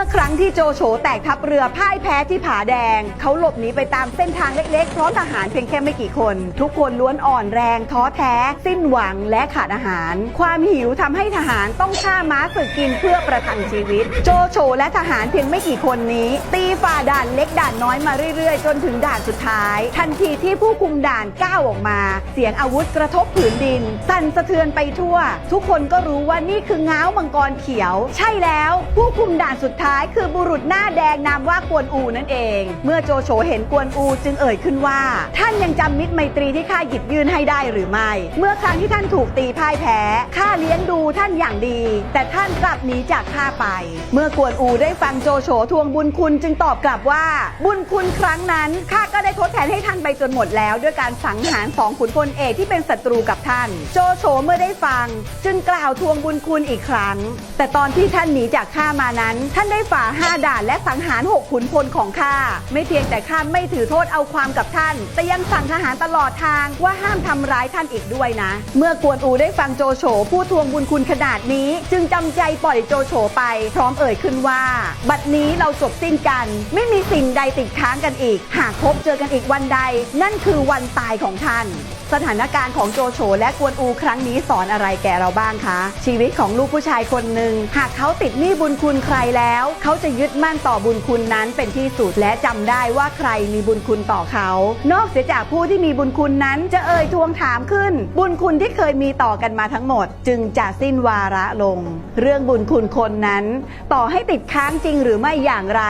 ื่อครั้งที่โจโฉแตกทัพเรือพ่ายแพ้ที่ผาแดง เขาหลบหนีไปตามเส้นทางเล็กๆ พร้อมทหารเพียงแค่ไม่กี่คน ทุกคนล้วนอ่อนแรง ท้อแท้ สิ้นหวังและขาดอาหาร ความหิวทำให้ทหารต้องฆ่าม้าฝึกกินเพื่อประทังชีวิต โจโฉและทหารเพียงไม่กี่คนนี้ ตีฝ่าด่านเล็กด่านน้อยมาเรื่อยๆ จนถึงด่านสุดท้าย ทันทีที่ผู้คุมด่านก้าวออกมา เสียงอาวุธกระทบผืนดิน สั่นสะเทือนไปทั่ว ทุกคนก็รู้ว่านี่คือง้าวมังกรเขียว ใช่แล้ว ผู้คุมด่านสุดท้ายคือบุรุษหน้าแดงนามว่ากวนอูนั่นเอง เมื่อโจโฉเห็นกวนอูจึงเอ่ยขึ้นว่า ท่านยังจำมิตรไมตรีที่ข้าหยิบยื่นให้ได้หรือไม่ เมื่อครั้งที่ท่านถูกตีพ่ายแพ้ข้าเลี้ยงดูท่านอย่างดี แต่ท่านกลับหนีจากข้าไป เมื่อกวนอูได้ฟังโจโฉทวงบุญคุณจึงตอบกลับว่า บุญคุณครั้งนั้นข้าก็ได้ทดแทนให้ท่านไปจนหมดแล้ว ด้วยการสังหารสองขุนพลเอกที่เป็นศัตรูกับท่าน โจโฉเมื่อได้ฟัง จึงกล่าวทวงบุญคุณอีกครั้ง แต่ตอนที่ท่านหนีจากข้ามานั้น ท่านได้ฝ่าห้าด่านและสังหารหกขุนพลของข้า ไม่เพียงแต่ข้าไม่ถือโทษเอาความกับท่าน แต่ยังสั่งทหารตลอดทางว่าห้ามทำร้ายท่านอีกด้วยนะ เมื่อกวนอูได้ฟังโจโฉผู้ทวงบุญคุณขนาดนี้ จึงจำใจปล่อยโจโฉไป พร้อมเอ่ยขึ้นว่า บัดนี้เราจบสิ้นกัน ไม่มีสิ่งใดติดค้างกันอีก หากพบเจอกันอีกวันใด นั่นคือวันตายของท่านสถานการณ์ของโจโฉและกวนอูครั้งนี้สอนอะไรแก่เราบ้างคะ ชีวิตของลูกผู้ชายคนหนึ่งหากเขาติดหนี้บุญคุณใครแล้วเขาจะยึดมั่นต่อบุญคุณนั้นเป็นที่สุดและจำได้ว่าใครมีบุญคุณต่อเขา นอกเสียจากผู้ที่มีบุญคุณนั้นจะเอ่ยทวงถามขึ้น บุญคุณที่เคยมีต่อกันมาทั้งหมด จึงจะสิ้นวาระลง เรื่องบุญคุณคนนั้น ต่อให้ติดค้างจริงหรือไม่อย่างไร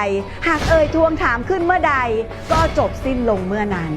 หากเอ่ยทวงถามขึ้นเมื่อใด ก็จบสิ้นลงเมื่อนั้น